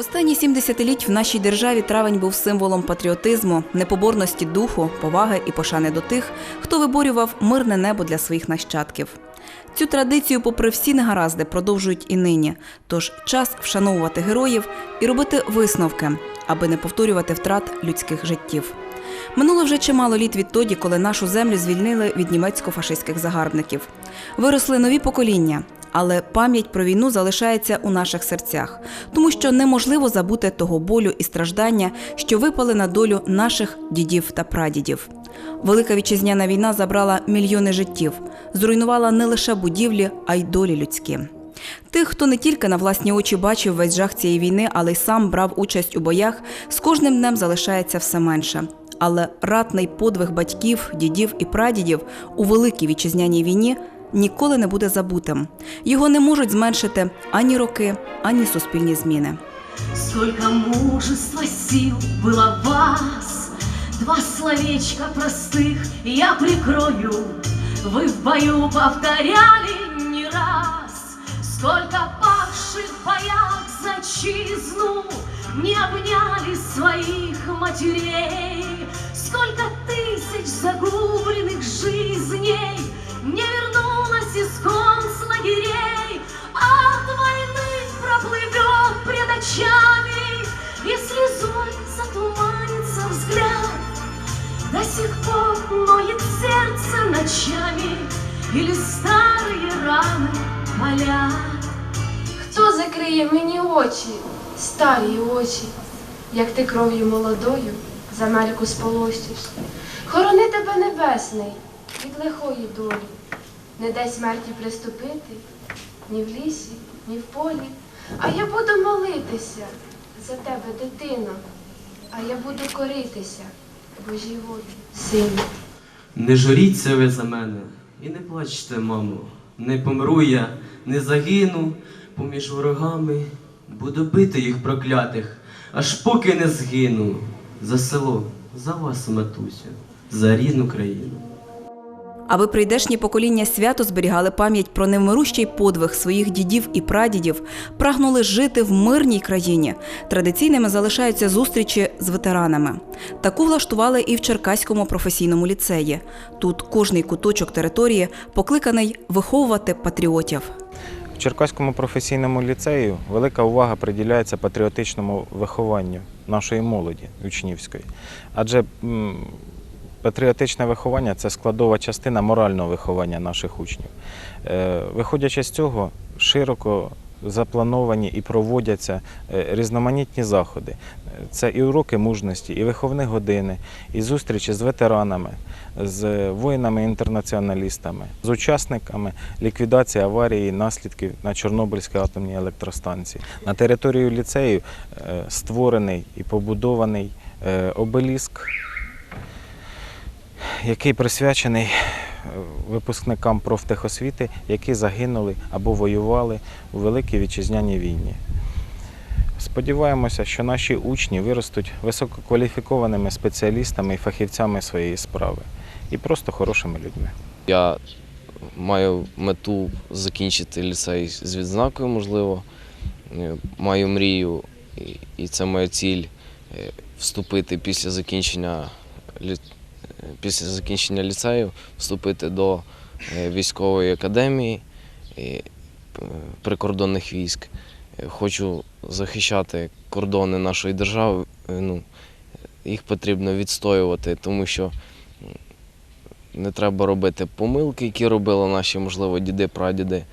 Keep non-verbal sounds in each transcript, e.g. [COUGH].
Останні сім десятиліть в нашій державі травень був символом патріотизму, непоборності духу, поваги і пошани до тих, хто виборював мирне небо для своїх нащадків. Цю традицію, попри всі негаразди, продовжують і нині. Тож час вшановувати героїв і робити висновки, аби не повторювати втрат людських життів. Минуло вже чимало літ відтоді, коли нашу землю звільнили від німецько-фашистських загарбників. Виросли нові покоління, але пам'ять про війну залишається у наших серцях, тому що неможливо забути того болю і страждання, що випали на долю наших дідів та прадідів. Велика вітчизняна війна забрала мільйони життів, зруйнувала не лише будівлі, а й долі людські. Тих, хто не тільки на власні очі бачив весь жах цієї війни, але й сам брав участь у боях, з кожним днем залишається все менше. Але ратний подвиг батьків, дідів і прадідів у великій вітчизняній війні ніколи не буде забутим. Його не можуть зменшити ані роки, ані суспільні зміни. Сколько мужества, сил было в вас Два словечка простых я прикрою Вы в бою повторяли не раз Сколько павших в боях за отчизну Не обняли своих матерей Сколько тысяч загубленных жизней Не вернулось из концлагерей От войны проплывет пред очами И слезой затуманится взгляд До сих пор ноет сердце ночами Или старые раны болят Хто закриє мені очі, старі очі, як ти кров'ю молодою за мельку сполостився? Хорони тебе небесний від лихої долі, не дай смерті приступити ні в лісі, ні в полі. А я буду молитися за тебе, дитино, а я буду коритися, Божій волі, сину. Не журіться ви за мене і не плачте, мамо. Не помру я, не загину поміж ворогами, буду бити їх проклятих, аж поки не згину. За село, за вас, матусю, за рідну країну. Аби прийдешні покоління свято зберігали пам'ять про невмирущий подвиг своїх дідів і прадідів, прагнули жити в мирній країні. Традиційними залишаються зустрічі з ветеранами. Таку влаштували і в Черкаському професійному ліцеї. Тут кожний куточок території покликаний виховувати патріотів. В Черкаському професійному ліцею велика увага приділяється патріотичному вихованню нашої молоді учнівської. Адже патріотичне виховання це складова частина морального виховання наших учнів. Е, Виходячи з цього, широко заплановані і проводяться е, різноманітні заходи. Це і уроки мужності, і виховні години, і зустрічі з ветеранами, з воїнами-інтернаціоналістами, з учасниками ліквідації аварії наслідків на Чорнобильській атомній електростанції. На територію ліцею е, створений і побудований обеліск, який присвячений е, випускникам профтехосвіти, які загинули або воювали у Великій Вітчизняній війні. Сподіваємося, що наші учні виростуть висококваліфікованими спеціалістами і фахівцями своєї справи і просто хорошими людьми. Я маю мету закінчити ліцей з відзнакою, можливо. Е, Маю мрію, і- це моя ціль е, вступити після закінчення, лі- е, після закінчення ліцею, вступити до е, військової академії е, прикордонних військ. Е, Хочу захищати кордони нашої держави. Ну, їх потрібно відстоювати, тому що не треба робити помилки, які робили наші, можливо, діди, прадіди.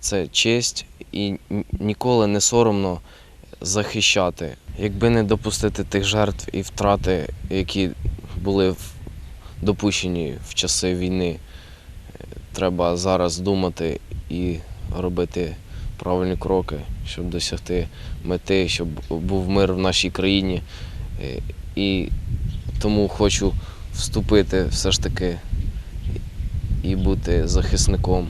Це честь і ніколи не соромно захищати. Якби не допустити тих жертв і втрати, які були в- допущені в часи війни, е, треба зараз думати і робити правильні кроки, щоб досягти мети, щоб був мир в нашій країні. Е, І тому хочу вступити все ж таки і бути захисником.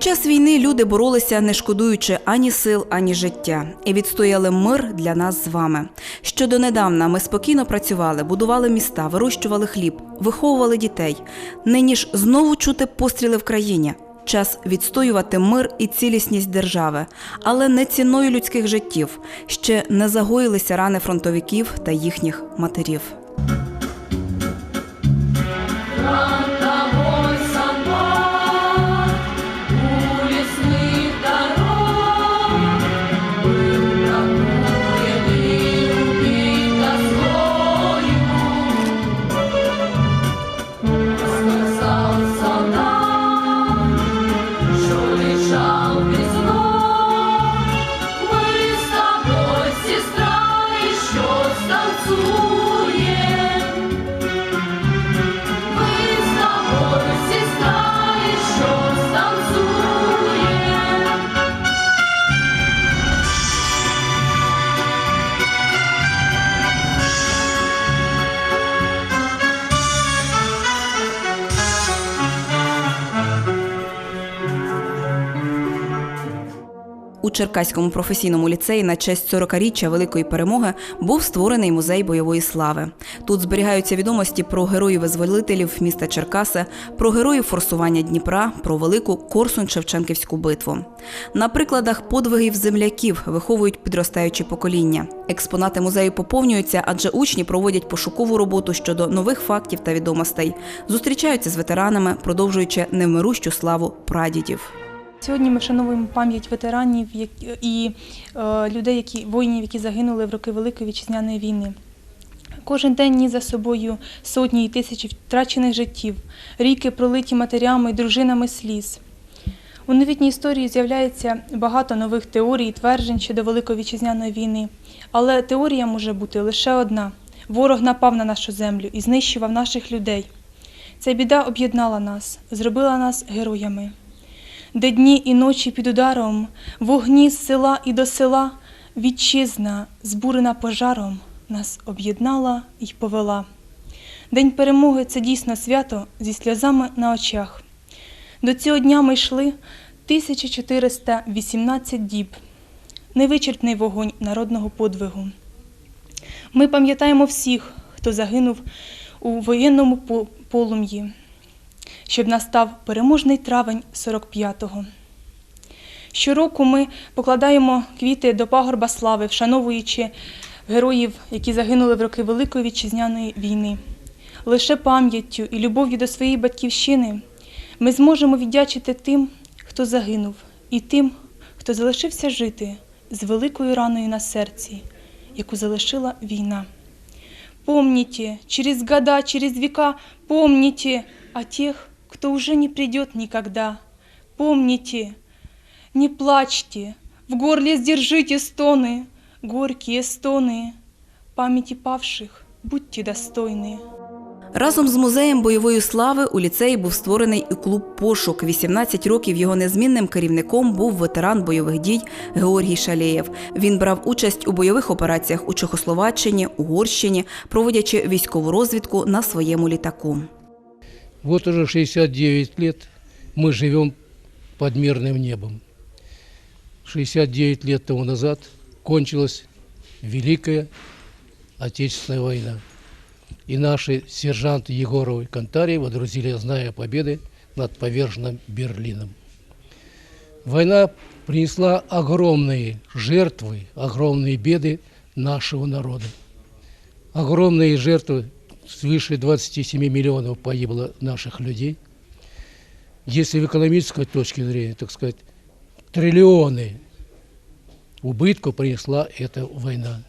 Час війни люди боролися, не шкодуючи ані сил, ані життя, і відстояли мир для нас з вами. Що донедавна ми спокійно працювали, будували міста, вирощували хліб, виховували дітей. Нині ж знову чути постріли в країні. Час відстоювати мир і цілісність держави, але не ціною людських життів. Ще не загоїлися рани фронтовиків та їхніх матерів. У Черкаському професійному ліцеї на честь 40-річчя Великої перемоги був створений музей бойової слави. Тут зберігаються відомості про героїв-визволителів міста Черкаси, про героїв форсування Дніпра, про велику Корсунь-Шевченківську битву. На прикладах подвигів земляків виховують підростаючі покоління. Експонати музею поповнюються, адже учні проводять пошукову роботу щодо нових фактів та відомостей, зустрічаються з ветеранами, продовжуючи невмирущу славу прадідів. Сьогодні ми вшановуємо пам'ять ветеранів і е, людей, які воїнів, які загинули в роки Великої вітчизняної війни. Кожен день ніс за собою сотні і тисячі втрачених життів, ріки пролиті матерями дружинами сліз. У новітній історії з'являється багато нових теорій і тверджень щодо Великої вітчизняної війни, але теорія може бути лише одна: ворог напав на нашу землю і знищував наших людей. Ця біда об'єднала нас, зробила нас героями де дні і ночі під ударом, вогні з села і до села, вітчизна, збурена пожаром, нас об'єднала й повела. День перемоги це дійсно свято зі сльозами на очах. До цього дня ми йшли 1418 діб, невичерпний вогонь народного подвигу. Ми пам'ятаємо всіх, хто загинув у воєнному полум'ї щоб настав переможний травень 45-го. Щороку ми покладаємо квіти до пагорба слави, вшановуючи героїв, які загинули в роки Великої вітчизняної війни. Лише пам'яттю і любов'ю до своєї батьківщини ми зможемо віддячити тим, хто загинув, і тим, хто залишився жити з великою раною на серці, яку залишила війна. Помните, через года, через века, помните о тех, кто уже не придет никогда. Помните, не плачьте, в горле сдержите стоны, горькие стоны. Памяти павших будьте достойны. Разом з музеєм бойової слави у ліцеї був створений і клуб Пошук. 18 років його незмінним керівником був ветеран бойових дій Георгій Шалєєв. Він брав участь у бойових операціях у Чехословаччині, Угорщині, проводячи військову розвідку на своєму літаку. Вот уже 69 лет мы живем под мирным небом. 69 лет тому назад кончилась Великая Отечественная война. И наши сержанты Егоров и Кантарий водрузили знамя победы над поверженным Берлином. Война принесла огромные жертвы, огромные беды нашего народа. Огромные жертвы, свыше 27 миллионов погибло наших людей. Если в экономической точке зрения, так сказать, триллионы убытков принесла эта война.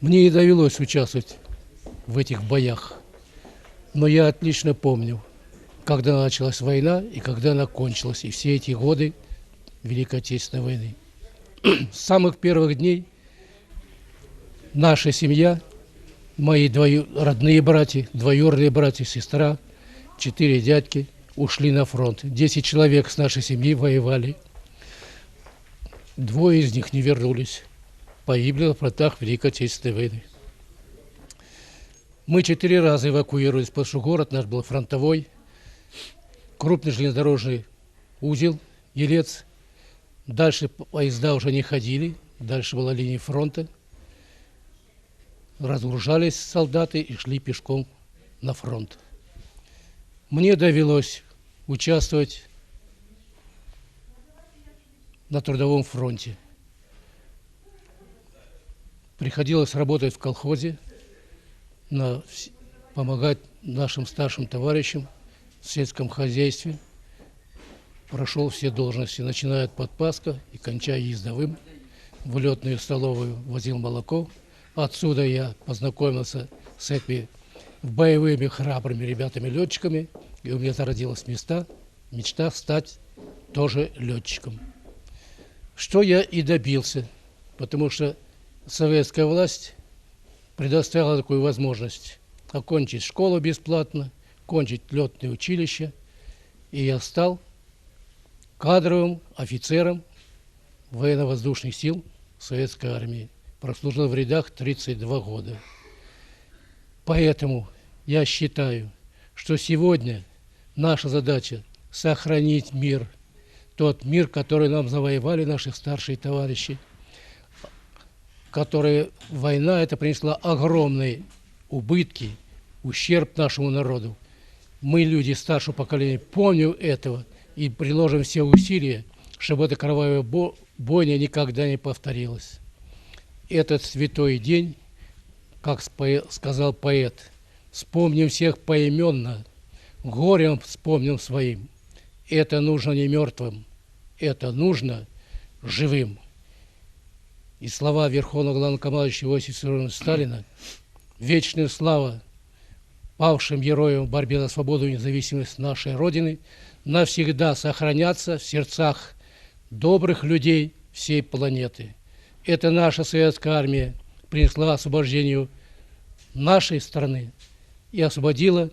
Мне и довелось участвовать в этих боях. Но я отлично помню, когда началась война и когда она кончилась, и все эти годы Великой Отечественной войны. [CLEARS THROAT] С самых первых дней наша семья, мои двою, родные братья, двоюродные братья, сестра, четыре дядьки ушли на фронт. Десять человек с нашей семьи воевали. Двое из них не вернулись. Погибли на фронтах Великой Отечественной войны. Мы четыре раза эвакуировались, потому что город наш был фронтовой. Крупный железнодорожный узел, Елец. Дальше поезда уже не ходили, дальше была линия фронта. Разгружались солдаты и шли пешком на фронт. Мне довелось участвовать на трудовом фронте. Приходилось работать в колхозе, на, помогать нашим старшим товарищам в сельском хозяйстве. Прошел все должности, начиная от подпаска и кончая ездовым. В летную столовую возил молоко. Отсюда я познакомился с этими боевыми храбрыми ребятами-летчиками. И у меня зародилась места, мечта стать тоже летчиком. Что я и добился, потому что советская власть предоставила такую возможность окончить школу бесплатно, кончить летное училище, и я стал кадровым офицером военно-воздушных сил Советской армии. Прослужил в рядах 32 года. Поэтому я считаю, что сегодня наша задача сохранить мир, тот мир, который нам завоевали наши старшие товарищи, которые война это принесла огромные убытки, ущерб нашему народу. Мы, люди старшего поколения, помним этого и приложим все усилия, чтобы эта кровавая бо- бойня никогда не повторилась. Этот святой день, как сказал поэт, вспомним всех поименно, горем вспомним своим. Это нужно не мертвым, это нужно живым. И слова Верховного Главнокомандующего Иосифа Виссарионовича Сталина «Вечная слава павшим героям в борьбе за свободу и независимость нашей Родины навсегда сохранятся в сердцах добрых людей всей планеты». Это наша советская армия принесла освобождению нашей страны и освободила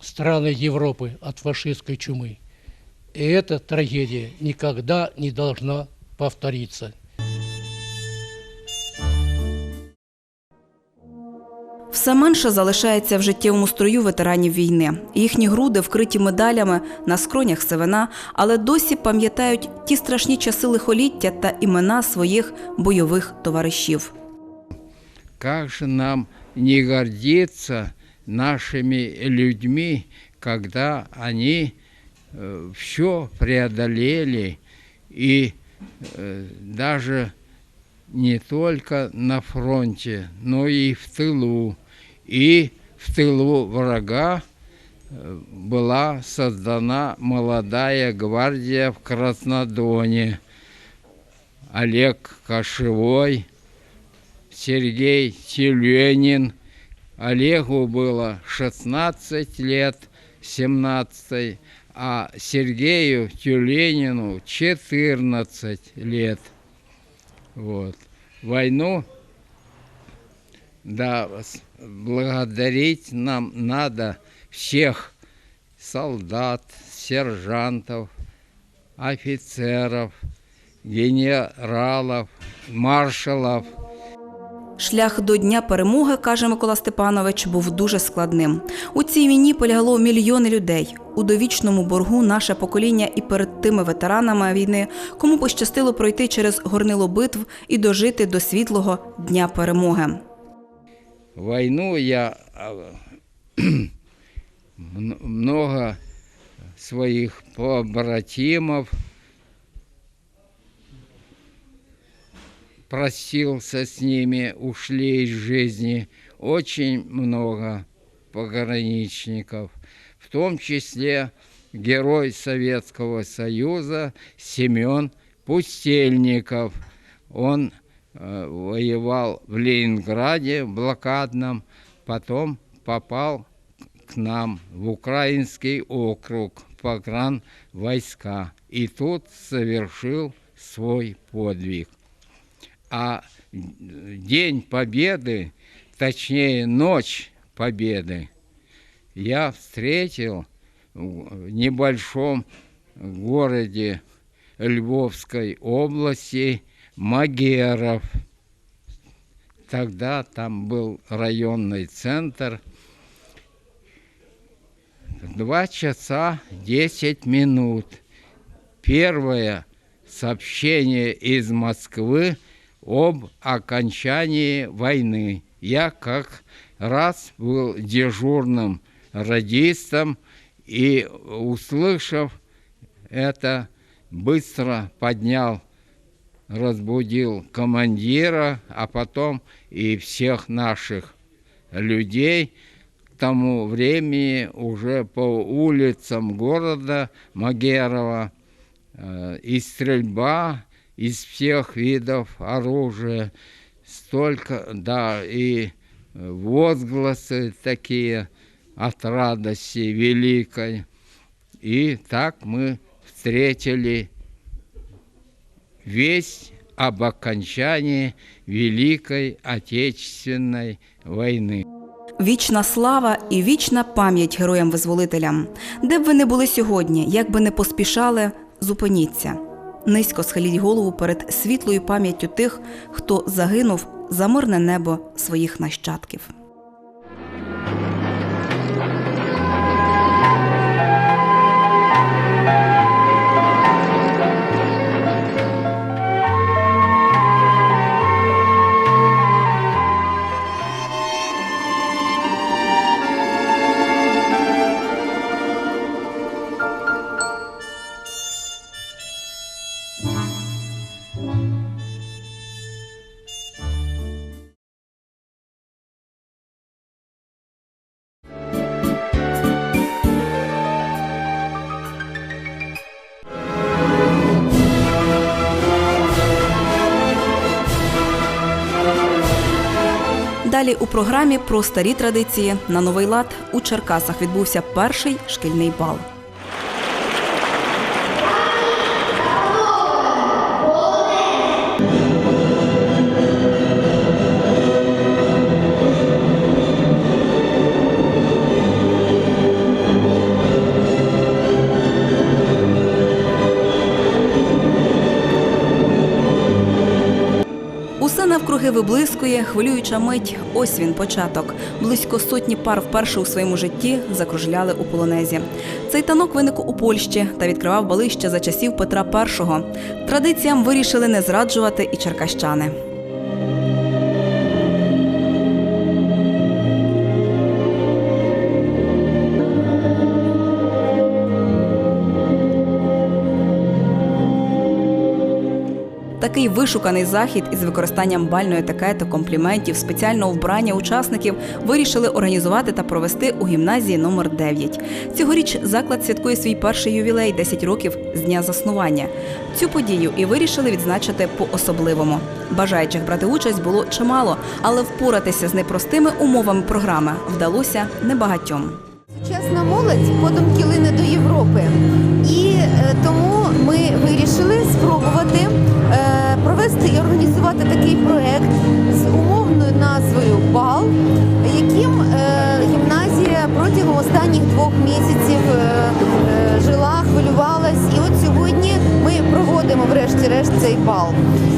страны Европы от фашистской чумы. И эта трагедия никогда не должна повториться. Все менше залишається в життєвому строю ветеранів війни. Їхні груди вкриті медалями, на скронях сивина, але досі пам'ятають ті страшні часи лихоліття та імена своїх бойових товаришів. Как же нам не гордиться нашими людьми, когда они все преодолели и э, даже не только на фронте, но и в тылу. И в тылу врага э, была создана молодая гвардия в Краснодоне. Олег Кошевой, Сергей Тюленин. Олегу было 16 лет, 17, а Сергею Тюленину 14 лет. Вот. Войну, да, благодарить нам надо всех солдат, сержантов, офицеров, генералов, маршалов, Шлях до Дня перемоги, каже Микола Степанович, був дуже складним. У цій війні полягло мільйони людей. У довічному боргу наше покоління і перед тими ветеранами війни, кому пощастило пройти через горнило битв і дожити до світлого Дня перемоги. Войну я а, [CLEARS THROAT] много своих побратимов простился с ними, ушли из жизни очень много пограничников, в том числе герой Советского Союза Семен Пустельников. Он воевал в Ленинграде в блокадном, потом попал к нам в украинский округ погран войска и тут совершил свой подвиг. А День Победы, точнее ночь Победы, я встретил в небольшом городе Львовской области Магеров. Тогда там был районный центр. Два часа десять минут. Первое сообщение из Москвы об окончании войны. Я как раз был дежурным радистом и, услышав это, быстро поднял, разбудил командира, а потом и всех наших людей. К тому времени уже по улицам города Магерова э, и стрельба из всех видов оружия, столько, да, и возгласы такие от радости великой. И так мы встретили весть об окончании Великой Отечественной войны. Вічна слава і вічна пам'ять героям-визволителям. Де б ви не були сьогодні, як би не поспішали, зупиніться. Низько схиліть голову перед світлою пам'яттю тих, хто загинув за мирне небо своїх нащадків. У програмі про старі традиції на новий лад у Черкасах відбувся перший шкільний бал. Хвилююча мить. Ось він початок. Близько сотні пар вперше у своєму житті закружляли у полонезі. Цей танок виник у Польщі та відкривав бали ще за часів Петра І. Традиціям вирішили не зраджувати і черкащани. Такий вишуканий захід із використанням бальної етикету, компліментів, спеціального вбрання учасників вирішили організувати та провести у гімназії номер 9 Цьогоріч заклад святкує свій перший ювілей 10 років з дня заснування. Цю подію і вирішили відзначити по-особливому. Бажаючих брати участь було чимало, але впоратися з непростими умовами програми вдалося небагатьом. Сучасна молодь подумки лине до Європи, і тому ми вирішили спробувати е, провести і організувати такий проект з умовною назвою Бал, яким е, гімназія протягом останніх двох місяців е, е, жила, хвилювалась. І от сьогодні ми проводимо врешті-решт цей бал.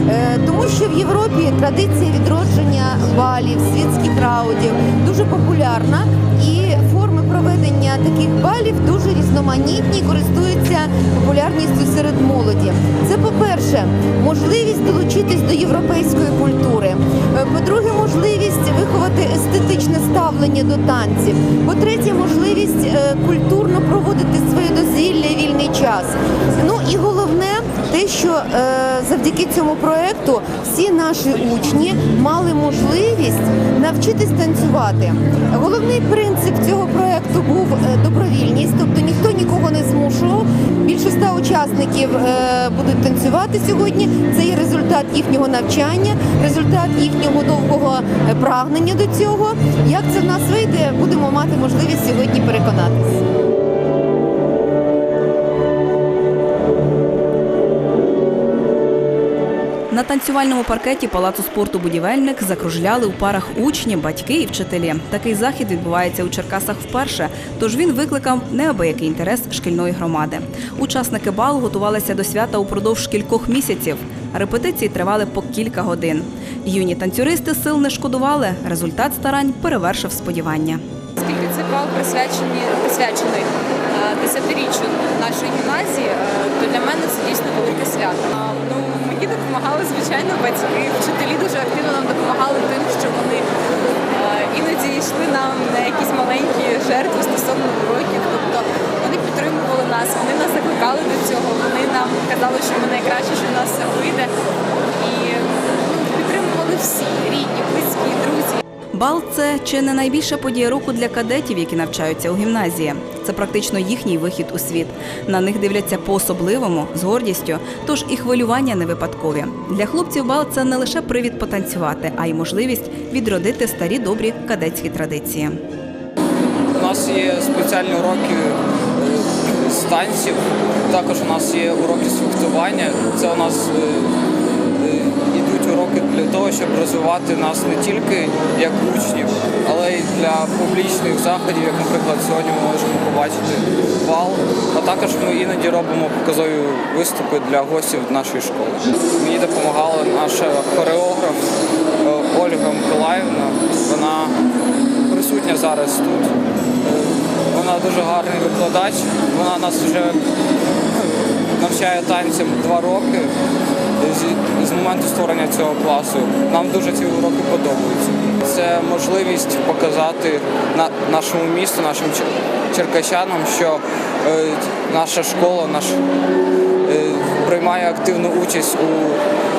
Е, Тому що в Європі традиція відродження балів, світських раудів дуже популярна таких балів дуже різноманітні, і користуються популярністю серед молоді. Це, по-перше, можливість долучитись до європейської культури. Е, По-друге, можливість виховати естетичне ставлення до танців. По-третє, можливість е, культурно проводити своє дозвілля і вільний час. Ну і головне те, що е, завдяки цьому проекту всі наші учні мали можливість навчитись танцювати. Головний принцип цього проекту був е, добровільність, тобто ніхто нікого не змушував. Більше ста учасників е, будуть танцювати сьогодні. Це є результат їхнього навчання, результат їхнього довгого е, прагнення до цього. Як це в нас вийде, будемо мати можливість сьогодні переконатися. Танцювальному паркеті Палацу спорту Будівельник закружляли у парах учні, батьки і вчителі. Такий захід відбувається у Черкасах вперше, тож він викликав неабиякий інтерес шкільної громади. Учасники балу готувалися до свята упродовж кількох місяців. Репетиції тривали по кілька годин. Юні танцюристи сил не шкодували. Результат старань перевершив сподівання. Оскільки цей бал присвячений, присвячений е, десятиріччю нашої гімназії, е, то для мене це дійсно велике свято. Ну, допомагали, звичайно, батьки. Вчителі дуже активно нам допомагали тим, що вони е, іноді йшли нам на якісь маленькі жертви стосовно уроків. Тобто вони підтримували нас, вони нас закликали до цього, вони нам казали, що ми найкраще, що в нас все вийде. І ну, підтримували всі рідні, близькі, друзі. Бал це чи не найбільша подія року для кадетів, які навчаються у гімназії. Це практично їхній вихід у світ. На них дивляться по-особливому, з гордістю, тож і хвилювання не випадкові. Для хлопців бал це не лише привід потанцювати, а й можливість відродити старі добрі кадетські традиції. У нас є спеціальні уроки е, з танців, також у нас є уроки з фехтування. Це у нас для того, щоб розвивати нас не тільки як учнів, але й для публічних заходів, як, наприклад, сьогодні ми можемо побачити бал. А також ми іноді робимо показові виступи для гостів нашої школи. Мені допомагала наша хореограф е, Ольга Миколаївна. Вона присутня зараз тут. Вона дуже гарний викладач. Вона нас вже навчає танцям два роки з, з моменту створення цього класу. Нам дуже ці уроки подобаються. Це можливість показати на нашому місту, нашим чер- черкащанам, що е, наша школа, наш е, приймає активну участь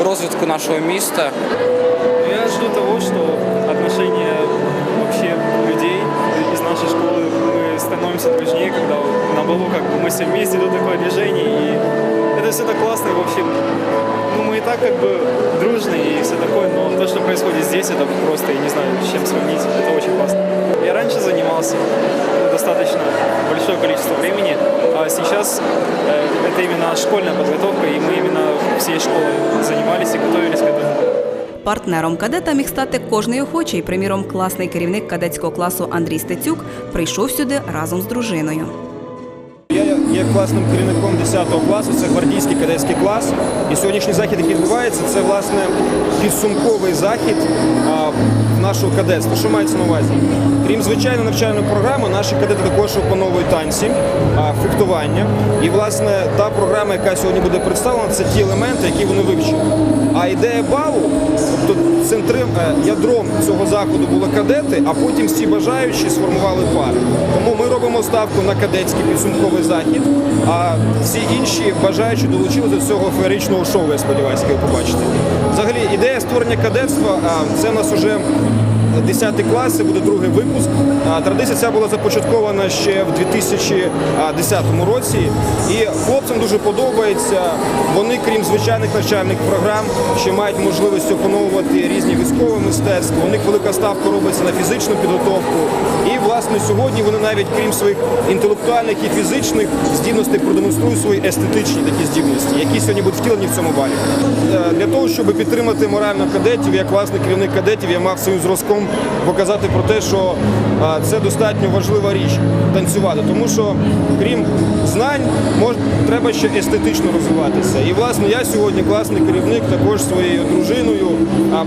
у розвитку нашого міста. Я жду того, что отношения вообще людей из нашей школы мы становимся дружнее, когда на балу как бы мы все вместе идут такое движение, и это все так классно, и вообще, ну мы и так как бы дружные и все такое, но то, что происходит здесь, это просто, я не знаю, с чем сравнить, это очень классно. Я раньше занимался ну, достаточно большое количество времени, а сейчас э, это именно школьная подготовка, и мы именно всей школой занимались и готовились к этому. Партнером кадета міг стати кожний охочий. Приміром, класний керівник кадетського класу Андрій Стецюк прийшов сюди разом з дружиною. Є класним керівником 10 класу, це гвардійський кадетський клас. І сьогоднішній захід, який відбувається, це власне підсумковий захід нашого кадетства. Що мається на увазі? Крім звичайної навчальної програми, наші кадети також опановують танці, фехтування. І власне та програма, яка сьогодні буде представлена, це ті елементи, які вони вивчили. А ідея балу, тобто центром, е, ядром цього заходу були кадети, а потім всі бажаючі сформували пари. Тому ми робимо ставку на кадетський підсумковий захід, а всі інші бажаючі долучилися до цього феєричного шоу, я сподіваюся, яке ви побачите. Взагалі, ідея створення кадетства це в нас уже 10 клас, це буде другий випуск. Традиція ця була започаткована ще в 2010 році. І хлопцям дуже подобається. Вони, крім звичайних навчальних програм, ще мають можливість опановувати різні військові мистецтва. У них велика ставка робиться на фізичну підготовку. І власне сьогодні вони навіть крім своїх інтелектуальних і фізичних здібностей продемонструють свої естетичні такі здібності, які сьогодні будуть втілені в цьому балі. Е, Для того, щоб підтримати морально кадетів, як власний керівник кадетів, я мав своїм зразком показати про те, що це достатньо важлива річ танцювати, тому що крім знань, треба ще естетично розвиватися. І власне я сьогодні класний керівник також своєю дружиною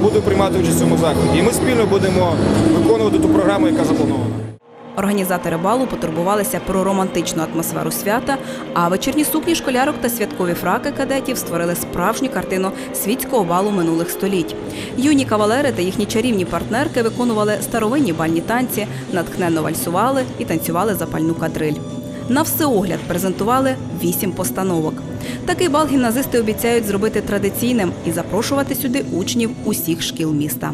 буду приймати участь в цьому заході. І ми спільно будемо виконувати ту програму, яка запланована. Організатори балу потурбувалися про романтичну атмосферу свята, а вечірні сукні школярок та святкові фраки кадетів створили справжню картину світського балу минулих століть. Юні кавалери та їхні чарівні партнерки виконували старовинні бальні танці, натхненно вальсували і танцювали запальну кадриль. На всеогляд презентували вісім постановок. Такий бал гімназисти обіцяють зробити традиційним і запрошувати сюди учнів усіх шкіл міста.